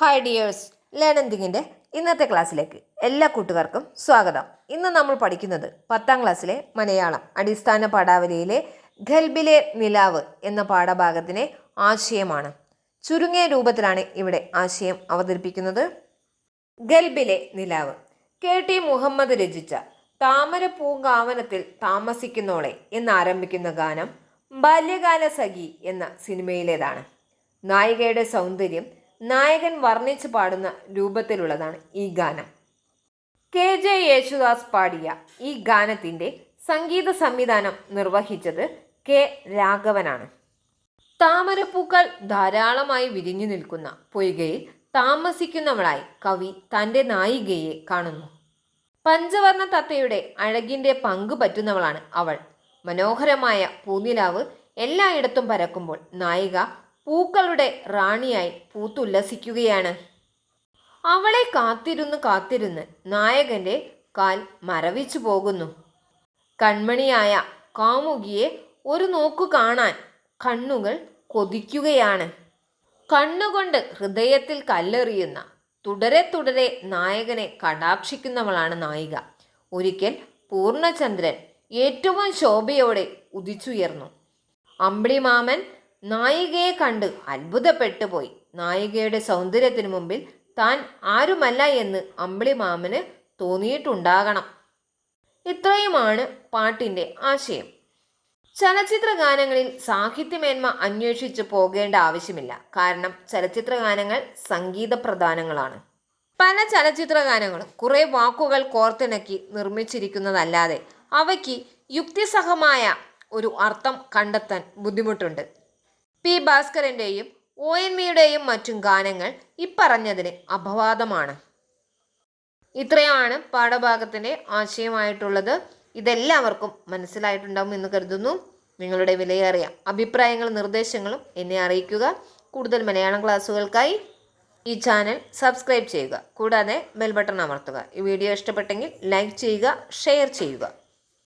Hi dears ലേണന്തിങ്ങിന്റെ ഇന്നത്തെ ക്ലാസ്സിലേക്ക് എല്ലാ കൂട്ടുകാർക്കും സ്വാഗതം. ഇന്ന് നമ്മൾ പഠിക്കുന്നത് പത്താം ക്ലാസ്സിലെ മലയാളം അടിസ്ഥാന പാഠാവലിയിലെ ഖൽബിലെ നിലാവ് എന്ന പാഠഭാഗത്തിലെ ആശയമാണ്. ചുരുങ്ങിയ രൂപത്തിലാണ് ഇവിടെ ആശയം അവതരിപ്പിക്കുന്നത്. ഗൽബിലെ നിലാവ്. കെ. ടി. മുഹമ്മദ് രചിച്ച താമര പൂങ്കാവനത്തിൽ താമസിക്കുന്നോളെ എന്നാരംഭിക്കുന്ന ഗാനം ബാല്യകാല സഖി എന്ന സിനിമയിലേതാണ്. നായികയുടെ സൗന്ദര്യം നായകൻ വർണിച്ച് പാടുന്ന രൂപത്തിലുള്ളതാണ് ഈ ഗാനം. കെ. ജെ. യേശുദാസ് പാടിയ ഈ ഗാനത്തിന്റെ സംഗീത സംവിധാനം നിർവഹിച്ചത് കെ. രാഘവനാണ്. താമരപ്പൂക്കൾ ധാരാളമായി വിരിഞ്ഞു നിൽക്കുന്ന പൊയ്കയിൽ താമസിക്കുന്നവളായി കവി തന്റെ നായികയെ കാണുന്നു. പഞ്ചവർണ തത്തയുടെ അഴകിന്റെ പങ്ക് പറ്റുന്നവളാണ് അവൾ. മനോഹരമായ പൂനിലാവ് എല്ലായിടത്തും പരക്കുമ്പോൾ നായിക പൂക്കളുടെ റാണിയായി പൂത്തുല്ലസിക്കുകയാണ്. അവളെ കാത്തിരുന്ന് കാത്തിരുന്ന് നായകന്റെ കാൽ മരവിച്ചു പോകുന്നു. കൺമണിയായ കാമുകിയെ ഒരു നോക്കു കാണാൻ കണ്ണുകൾ കൊതിക്കുകയാണ്. കണ്ണുകൊണ്ട് ഹൃദയത്തിൽ കല്ലെറിയുന്ന തുടരെ തുടരെ നായകനെ കടാക്ഷിക്കുന്നവളാണ് നായിക. ഒരിക്കൽ പൂർണചന്ദ്രൻ ഏറ്റവും ശോഭയോടെ ഉദിച്ചുയർന്നു. അമ്പിളിമാമൻ നായികയെ കണ്ട് അത്ഭുതപ്പെട്ടു പോയി. നായികയുടെ സൗന്ദര്യത്തിന് മുമ്പിൽ താൻ ആരുമല്ല എന്ന് അമ്പിളി മാമന് തോന്നിയിട്ടുണ്ടാകണം. ഇത്രയുമാണ് പാട്ടിന്റെ ആശയം. ചലച്ചിത്ര ഗാനങ്ങളിൽ സാഹിത്യമേന്മ അന്വേഷിച്ച് പോകേണ്ട ആവശ്യമില്ല. കാരണം ചലച്ചിത്ര ഗാനങ്ങൾ സംഗീത പ്രധാനങ്ങളാണ്. പല ചലച്ചിത്ര ഗാനങ്ങളും കുറേ വാക്കുകൾ കോർത്തിണക്കി നിർമ്മിച്ചിരിക്കുന്നതല്ലാതെ അവയ്ക്ക് യുക്തിസഹമായ ഒരു അർത്ഥം കണ്ടെത്താൻ ബുദ്ധിമുട്ടുണ്ട്. പി ഭാസ്കരന്റെയും ഒ എൻ വിയുടെയും മറ്റും ഗാനങ്ങൾ ഇപ്പറഞ്ഞതിന് അപവാദമാണ്. ഇത്രയാണ് പാഠഭാഗത്തിന്റെ ആശയമായിട്ടുള്ളത്. ഇതെല്ലാവർക്കും മനസ്സിലായിട്ടുണ്ടാവും എന്ന് കരുതുന്നു. നിങ്ങളുടെ വിലയേറിയ അഭിപ്രായങ്ങളും നിർദ്ദേശങ്ങളും എന്നെ അറിയിക്കുക. കൂടുതൽ മലയാളം ക്ലാസ്സുകൾക്കായി ഈ ചാനൽ സബ്സ്ക്രൈബ് ചെയ്യുക. കൂടാതെ ബെൽ ബട്ടൺ അമർത്തുക. ഈ വീഡിയോ ഇഷ്ടപ്പെട്ടെങ്കിൽ ലൈക്ക് ചെയ്യുക ഷെയർ ചെയ്യുക.